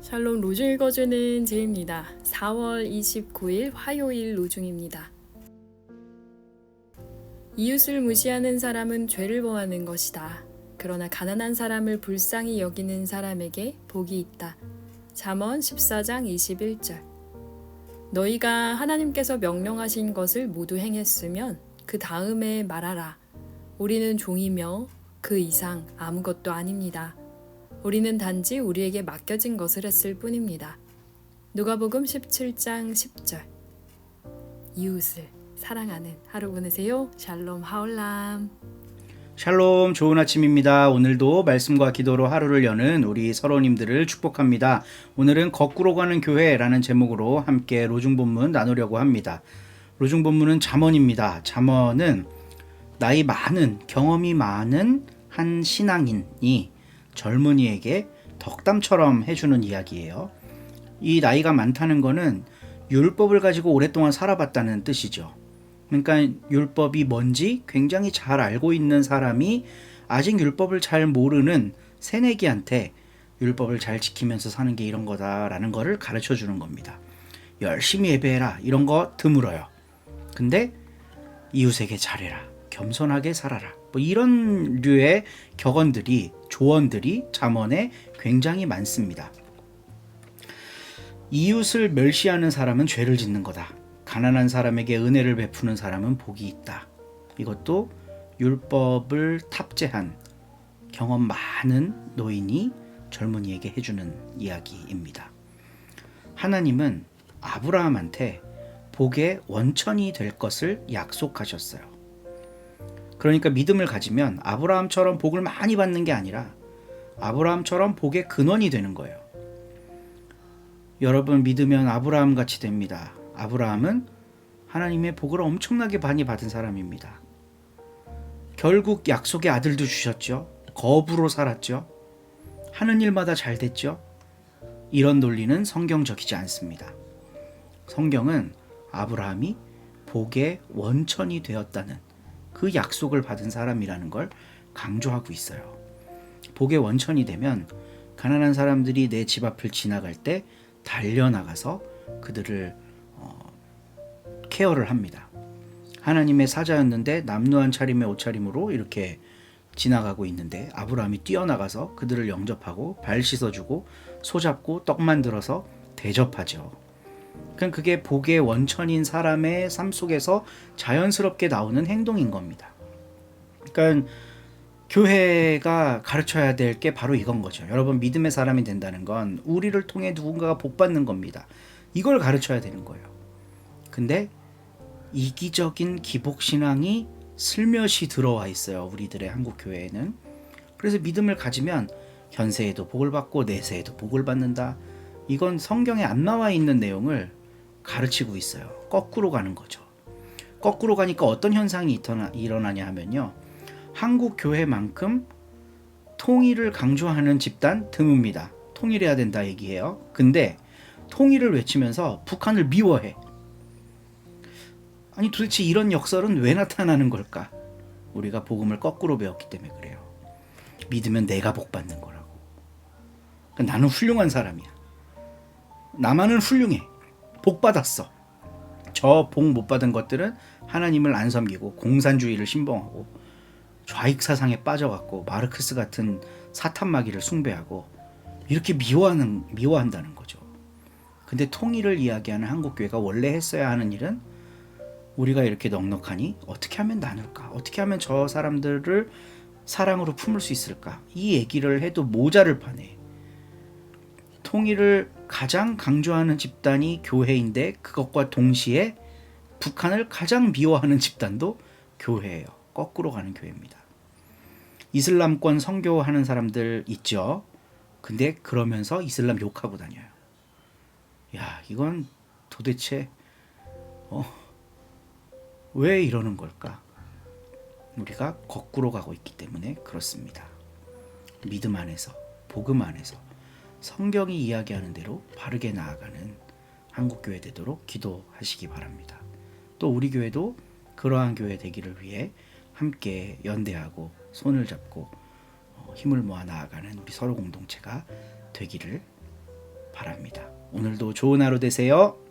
샬롬 로중 읽어주는 제입니다. 4월 29일 화요일 로중입니다. 이웃을 무시하는 사람은 죄를 범하는 것이다. 그러나 가난한 사람을 불쌍히 여기는 사람에게 복이 있다. 잠언 14장 21절. 너희가 하나님께서 명령하신 것을 모두 행했으면 그 다음에 말하라. 우리는 종이며 그 이상 아무것도 아닙니다. 우리는 단지 우리에게 맡겨진 것을 했을 뿐입니다. 누가복음 17장 10절. 이웃을 사랑하는 하루 보내세요. 샬롬 하올람. 샬롬 좋은 아침입니다. 오늘도 말씀과 기도로 하루를 여는 우리 서로님들을 축복합니다. 오늘은 거꾸로 가는 교회라는 제목으로 함께 로중 본문 나누려고 합니다. 로중 본문은 잠언입니다. 잠언은 나이 많은 경험이 많은 한 신앙인이 젊은이에게 덕담처럼 해주는 이야기예요. 이 나이가 많다는 거는 율법을 가지고 오랫동안 살아봤다는 뜻이죠. 그러니까 율법이 뭔지 굉장히 잘 알고 있는 사람이 아직 율법을 잘 모르는 새내기한테 율법을 잘 지키면서 사는 게 이런 거다라는 거를 가르쳐 주는 겁니다. 열심히 예배해라 이런 거 드물어요. 근데 이웃에게 잘해라 겸손하게 살아라 뭐 이런 류의 격언들이 조언들이 잠언에 굉장히 많습니다. 이웃을 멸시하는 사람은 죄를 짓는 거다. 가난한 사람에게 은혜를 베푸는 사람은 복이 있다. 이것도 율법을 탑재한 경험 많은 노인이 젊은이에게 해주는 이야기입니다. 하나님은 아브라함한테 복의 원천이 될 것을 약속하셨어요. 그러니까 믿음을 가지면 아브라함처럼 복을 많이 받는 게 아니라 아브라함처럼 복의 근원이 되는 거예요. 여러분 믿으면 아브라함 같이 됩니다. 아브라함은 하나님의 복을 엄청나게 많이 받은 사람입니다. 결국 약속의 아들도 주셨죠. 거부로 살았죠. 하는 일마다 잘 됐죠. 이런 논리는 성경적이지 않습니다. 성경은 아브라함이 복의 원천이 되었다는 그 약속을 받은 사람이라는 걸 강조하고 있어요. 복의 원천이 되면 가난한 사람들이 내 집 앞을 지나갈 때 달려나가서 그들을 어, 케어를 합니다. 하나님의 사자였는데 남루한 차림의 옷차림으로 이렇게 지나가고 있는데 아브라함이 뛰어나가서 그들을 영접하고 발 씻어주고 소잡고 떡 만들어서 대접하죠. 그럼 그게 복의 원천인 사람의 삶 속에서 자연스럽게 나오는 행동인 겁니다. 그러니까 교회가 가르쳐야 될 게 바로 이건 거죠. 여러분 믿음의 사람이 된다는 건 우리를 통해 누군가가 복 받는 겁니다. 이걸 가르쳐야 되는 거예요. 근데 이기적인 기복 신앙이 슬며시 들어와 있어요. 우리들의 한국 교회에는. 그래서 믿음을 가지면 현세에도 복을 받고 내세에도 복을 받는다. 이건 성경에 안 나와 있는 내용을 가르치고 있어요. 거꾸로 가는 거죠. 거꾸로 가니까 어떤 현상이 일어나냐 하면요. 한국 교회만큼 통일을 강조하는 집단 드뭅니다. 통일해야 된다 얘기해요. 근데 통일을 외치면서 북한을 미워해. 아니 도대체 이런 역설은 왜 나타나는 걸까? 우리가 복음을 거꾸로 배웠기 때문에 그래요. 믿으면 내가 복 받는 거라고. 그러니까 나는 훌륭한 사람이야. 나만은 훌륭해. 복 받았어. 저 복 못 받은 것들은 하나님을 안 섬기고 공산주의를 신봉하고 좌익 사상에 빠져갖고 마르크스 같은 사탄 마귀를 숭배하고 이렇게 미워하는 미워한다는 거죠. 근데 통일을 이야기하는 한국 교회가 원래 했어야 하는 일은 우리가 이렇게 넉넉하니 어떻게 하면 나눌까? 어떻게 하면 저 사람들을 사랑으로 품을 수 있을까? 이 얘기를 해도 모자를 파네. 통일을 가장 강조하는 집단이 교회인데 그것과 동시에 북한을 가장 미워하는 집단도 교회예요. 거꾸로 가는 교회입니다. 이슬람권 선교하는 사람들 있죠. 근데 그러면서 이슬람 욕하고 다녀요. 야, 이건 도대체 어, 왜 이러는 걸까? 우리가 거꾸로 가고 있기 때문에 그렇습니다. 믿음 안에서, 복음 안에서 성경이 이야기하는 대로 바르게 나아가는 한국 교회 되도록 기도하시기 바랍니다. 또 우리 교회도 그러한 교회 되기를 위해 함께 연대하고 손을 잡고 어, 힘을 모아 나아가는 우리 서로 공동체가 되기를 바랍니다. 오늘도 좋은 하루 되세요.